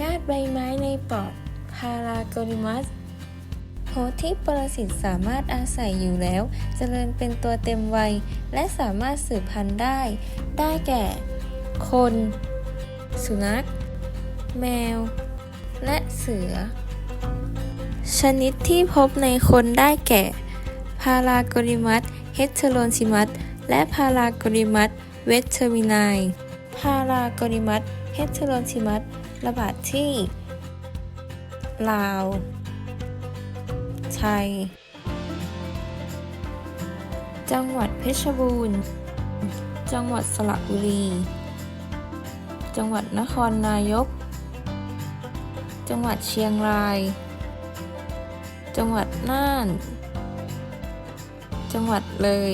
ยาธิใบไม้ในปอดพาราโกนิมัสโฮสที่ปรสิตสามารถอาศัยอยู่แล้ว เจริญเป็นตัวเต็มวัย และสามารถสืบพันธุ์ได้ ได้แก่ คน สุนัข แมว และเสือ ชนิดที่พบในคนได้แก่ พาราโกริมัสเฮตเทโรนซิมัสและพาราโกริมัสเวทเทอร์มินายพาราโกริมัสเฮตเทโรนซิมัส ระบาดที่ ลาว ไทย จังหวัดเพชรบูรณ์ จังหวัดสระบุรี จังหวัดนครนายก จังหวัดเชียงราย จังหวัดน่าน จังหวัดเลย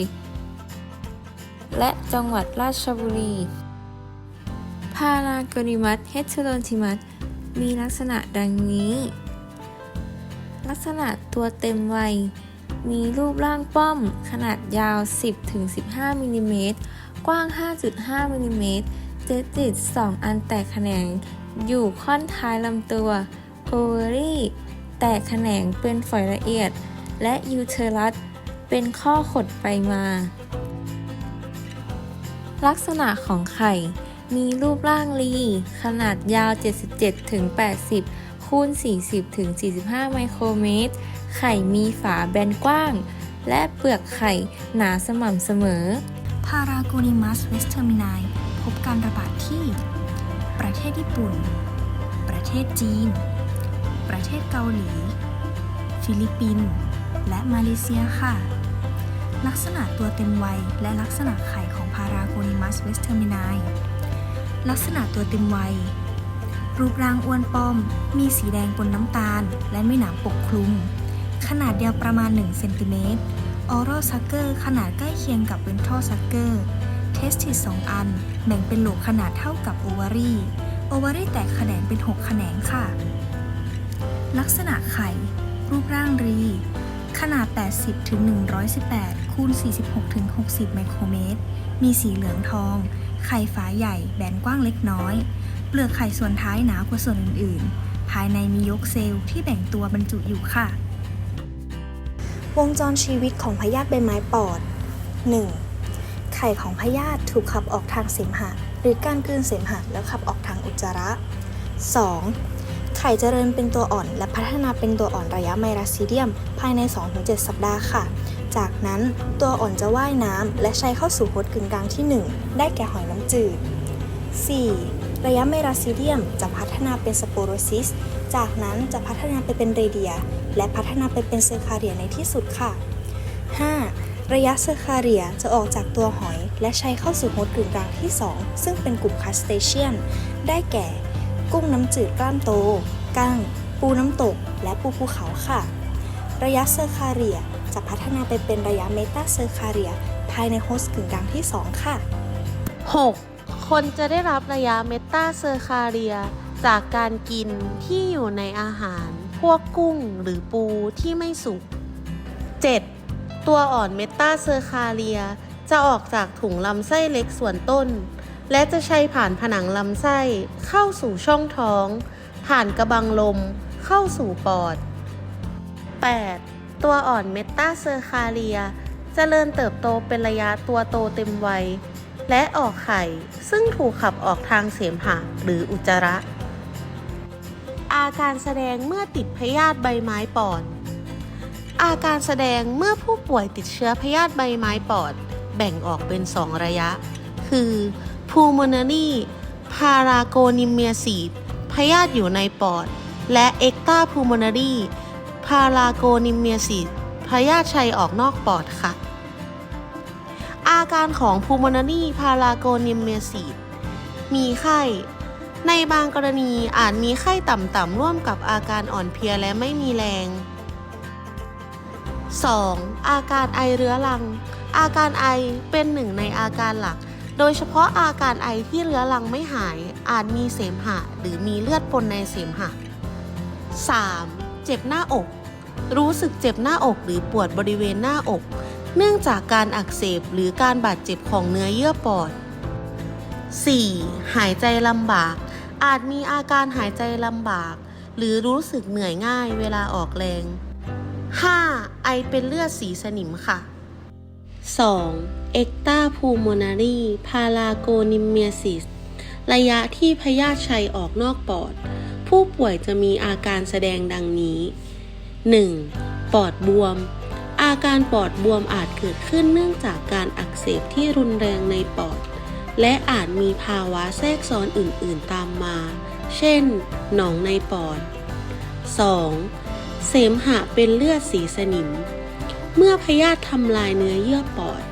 และจังหวัดราชบุรี พารากนิมัสเฮตเทโรนทิมัสมีลักษณะดังนี้ ลักษณะตัวเต็มวัย มีรูปร่างป้อมขนาดยาว 10-15มิลลิเมตรกว้าง 5.5มิลลิเมตรเจติด2อันแตกแขนง อยู่ค่อนท้ายลำตัว โอเวอรี่ แตกแขนงเป็นฝอยละเอียด และยูเทอรัส เป็นข้อขดไปมา ลักษณะของไข่ มีรูปร่างลี ขนาดยาว 77-80 คูณ 40-45 ไมโครเมตร ไข่มีฝาแบนกว้าง และเปลือกไข่หนาสม่ำเสมอ พาราโกนิมัสเวสเทอร์มินายพบการระบาดที่ ประเทศญี่ปุ่น ประเทศจีน ประเทศเกาหลี ฟิลิปปินส์ และมาเลเซียค่ะ ลักษณะตัวเต็มวัยและลักษณะไข่ของพาราโกนิมัสเวสเทอร์มินาย ลักษณะตัวเต็มวัย รูปร่างอ้วนป้อม มีสีแดงปนน้ำตาล และไม่หนามปกคลุม ขนาดยาวประมาณ 1 เซนติเมตร ออ a l ซักเกอร์ขนาดใกล้เคียงกับเวนท a l ซักเกอร์ เทสติส2อัน แบ่งเป็นโหลกขนาดเท่ากับโอวารีโอวารีแตกแขนงเป็น 6 แขนงค่ะ ลักษณะไข่ รูปร่างรี ขนาด 80ถึง118คูณ46ถึง60 ไมโครเมตร มีสีเหลืองทอง ไข่ฝาใหญ่แบนกว้างเล็กน้อย เปลือกไข่ส่วนท้ายหนากว่าส่วนอื่นๆ ภายในมียกเซลล์ที่แบ่งตัวบรรจุอยู่ค่ะ วงจรชีวิตของพยาธิใบไม้ปอด 1. ไข่ของพยาธิถูกขับออกทางเสมหะ หรือการกลืนเสมหะแล้วขับออกทางอุจจาระ 2. ไข่เจริญเป็นตัวอ่อนและพัฒนาเป็นตัวอ่อนระยะไมราซีเดียม ภายใน 2-7 สัปดาห์ค่ะ จากนั้นตัวอ่อนจะว่ายน้ำและใช้เข้าสู่โฮสต์กึ่งกลางที่ 1 ได้แก่หอยน้ำจืด 4. ระยะเมราซีเดียมจะพัฒนาเป็นสโปโรซิส จากนั้นจะพัฒนาไปเป็นเรเดีย และพัฒนาไปเป็นเซอร์คาเรียในที่สุดค่ะ 5. ระยะเซอร์คาเรียจะออกจากตัวหอย และใช้เข้าสู่โฮสต์กึ่งกลางที่ 2 ซึ่งเป็นกลุ่มคัสเตเชียน ได้แก่ กุ้งน้ำจืดกล้ามโต กั้ง ปูน้ำตก และปูภูเขาค่ะ ระยะเซอร์คาเรีย จะพัฒนาไปเป็นระยะเมตาเซอร์คาเรีย ภายในโฮสต์กึ่งกลางที่ 2 ค่ะ 6. คนจะได้รับระยะเมตาเซอร์คาเรีย จากการกินที่อยู่ในอาหาร พวกกุ้งหรือปูที่ไม่สุก 7. ตัวอ่อนเมตาเซอร์คาเรีย จะออกจากถุงลำไส้เล็กส่วนต้น และจะใช้ผ่านผนังลำไส้เข้าสู่ช่องท้อง ผ่านกระบังลม เข้าสู่ปอด 8. ตัวอ่อนเมตาเซอร์คาเรียจเจริญเติบโตเป็นระยะตัวโตเต็มวัย และออกไข่ ซึ่งถูกขับออกทางเสมหะหรืออุจจาระ อาการแสดงเมื่อติดพยาธิใบไม้ปอด อาการแสดงเมื่อผู้ป่วยติดเชื้อพยาธิใบไม้ปอด แบ่งออกเป็น2ระยะ คือ pulmonary paragonimiasis พยาธิอยู่ในปอด และ extra pulmonary paragonimiasis พยาธิชัยออกนอกปอดค่ะ อาการของ pulmonary paragonimiasis มีไข้ ในบางกรณีอาจมีไข้ต่ำๆร่วมกับอาการอ่อนเพลียและไม่มีแรง 2. อาการไอเรื้อรัง อาการไอเป็นหนึ่งในอาการหลัก โดยเฉพาะอาการไอที่เรื้อรังไม่หาย อาจมีเสมหะ หรือมีเลือดปนในเสมหะ 3. เจ็บหน้าอก รู้สึกเจ็บหน้าอกหรือปวดบริเวณหน้าอก เนื่องจากการอักเสบหรือการบาดเจ็บของเนื้อเยื่อปอด 4. หายใจลำบาก อาจมีอาการหายใจลำบาก หรือรู้สึกเหนื่อยง่ายเวลาออกแรง 5. ไอเป็นเลือดสีสนิมค่ะ 2. เอ็กตาพูโมนารีพาราโกนิมเมียซิสระยะที่พยาธิชัยออกนอกปอด ผู้ป่วยจะมีอาการแสดงดังนี้ 1. ปอดบวม อาการปอดบวมอาจเกิดขึ้นเนื่องจากการอักเสบที่รุนแรงในปอด และอาจมีภาวะแทรกซ้อนอื่น ๆ ตามมา เช่น หนองในปอด 2. เสมหะเป็นเลือดสีสนิม เมื่อพยาธิทำลายเนื้อเยื่อปอด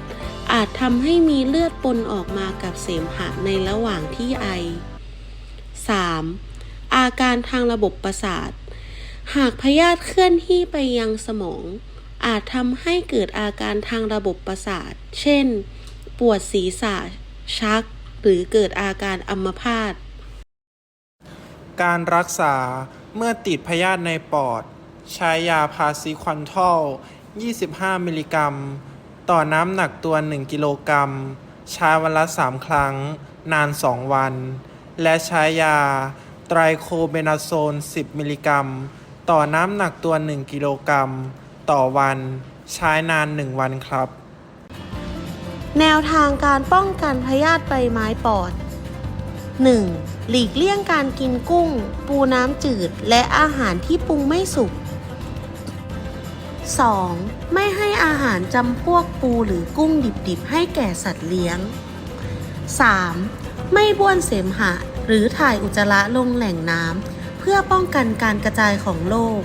อาจทำให้มีเลือดปนออกมากับเสมหะในระหว่างที่ไอ 3. อาการทางระบบประสาท หากพยาธิเคลื่อนที่ไปยังสมอง อาจทำให้เกิดอาการทางระบบประสาท เช่น ปวดศีรษะ ชัก หรือเกิดอาการอัมพาต การรักษาเมื่อติดพยาธิในปอด ใช้ยาพาซิควันทอล 25 มิลลิกรัม ต่อน้ำหนักตัว 1 กิโลกรัมใช้วันละ 3 ครั้ง นาน 2 วัน และใช้ยา ไตรโคเบนาโซน 10 มิลลิกรัม ต่อน้ำหนักตัว 1 กิโลกรัม ต่อวันใช้นาน 1 วันครับ แนวทางการป้องกันพยาธิใบไม้ปอด 1. หลีกเลี่ยงการกินกุ้ง ปูน้ำจืด และอาหารที่ปรุงไม่สุก 2. ไม่ให้อาหารจำพวกปูหรือกุ้งดิบๆ ให้แก่สัตว์เลี้ยง 3. ไม่บ้วนเสมหะ หรือถ่ายอุจจาระลงแหล่งน้ำเพื่อป้องกันการกระจายของโรค